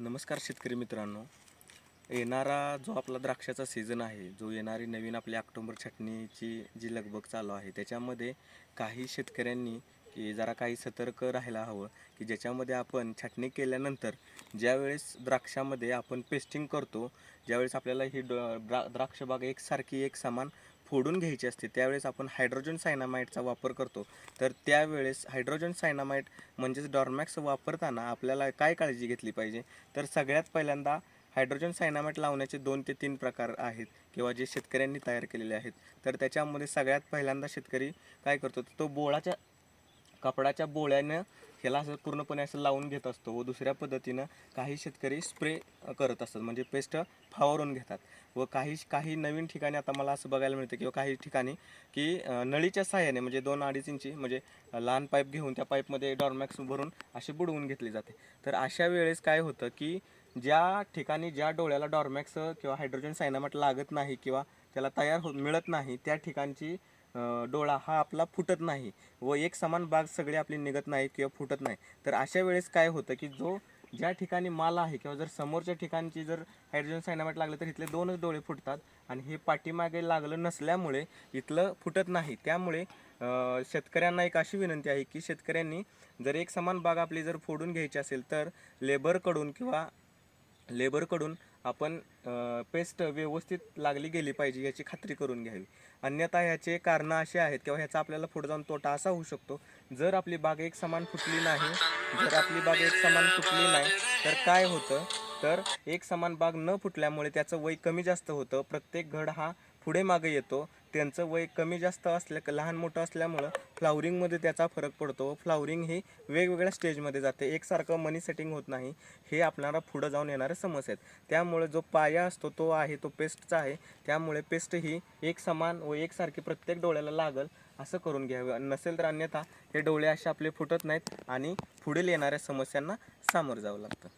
नमस्कार शेतकरी मित्रांनो. येणारा जो आपला द्राक्षाचा सीझन आहे जो येणारी नवीन आपली ऑक्टोंबर छाटणीची जी लगबग चालू आहे त्याच्यामध्ये काही शेतकऱ्यांनी की जरा काही सतर्क राहायला हवं की ज्याच्यामध्ये आपण छाटणी केल्यानंतर ज्यावेळेस द्राक्षामध्ये आपण पेस्टिंग करतो ज्यावेळेस आपल्याला ही ड द्रा एकसारखी एक समान फोडून घ्यायची असते त्यावेळेस आपण हायड्रोजन सायनामाईटचा वापर करतो. तर त्यावेळेस हायड्रोजन सायनामाईट म्हणजेच डॉर्मॅक्स वापरताना आपल्याला काय काळजी घेतली पाहिजे? तर सगळ्यात पहिल्यांदा हायड्रोजन सायनामाईट लावण्याचे दोन ते तीन प्रकार आहेत किंवा जे शेतकऱ्यांनी तयार केलेले आहेत. तर त्याच्यामध्ये सगळ्यात पहिल्यांदा शेतकरी काय करतो? तर तो बोळाच्या कपडाच्या बोळ्यानं ह्याला असं पूर्णपणे असं लावून घेत असतो व दुसऱ्या पद्धतीनं काही शेतकरी स्प्रे करत असतात म्हणजे पेस्ट फावरून घेतात. व काही काही नवीन ठिकाणी आता मला असं बघायला मिळतं किंवा काही ठिकाणी की नळीच्या सहाय्याने म्हणजे दोन अडीच इंची म्हणजे लहान पाईप घेऊन त्या पाईपमध्ये डॉर्मॅक्स भरून अशी बुडवून घेतली जाते. तर अशा वेळेस काय होतं की ज्या ठिकाणी ज्या डोळ्याला डॉर्मॅक्स किंवा हायड्रोजन सायनामाट लागत नाही किंवा त्याला तयार हो मिळत नाही त्या ठिकाणची डोळा हा आपला फुटत नाही व एक समान बाग सगळी आपली निघत नाही किंवा फुटत नाही. तर अशा वेळेस काय होतं की जो ज्या ठिकाणी माल आहे किंवा जर समोरच्या ठिकाणची जर हायड्रोजन सायनामाईट लागलं तर इथले दोनच डोळे फुटतात आणि हे पाठीमागे लागलं नसल्यामुळे इथलं फुटत नाही. त्यामुळे शेतकऱ्यांना एक अशी विनंती आहे की शेतकऱ्यांनी जर एक समान बाग आपली जर फोडून घ्यायची असेल तर लेबरकडून किंवा लेबरकडून आपण पेस्ट व्यवस्थित लागली गेली पाहिजे याची खात्री करून घ्यावी. अन्यथा ह्याचे कारणं असे आहेत किंवा ह्याचा आपल्याला पुढे जाऊन तोटा असा होऊ शकतो. जर आपली बाग एक समान फुटली नाही जर आपली बाग एक समान फुटली नाही तर काय होतं? तर एक समान बाग न फुटल्यामुळे त्याचं वय कमी जास्त होतं. प्रत्येक घड हा पुढे मागे येतो. त्यांचं वय कमी जास्त असल्या लहान मोठं असल्यामुळं फ्लावरिंगमध्ये त्याचा फरक पडतो. फ्लावरिंग ही वेगवेगळ्या स्टेजमध्ये जाते. एकसारखं मनी सेटिंग होत नाही. हे आपल्याला पुढं जाऊन येणारे समस्या आहेत. त्यामुळे जो पाया असतो तो आहे तो पेस्टचा आहे. त्यामुळे पेस्ट ही एक समान व एकसारखी प्रत्येक डोळ्याला लागल असं करून घ्यावं. नसेल तर अन्यथा हे डोळे असे आपले फुटत नाहीत आणि पुढील येणाऱ्या समस्यांना सामोरं जावं लागतं.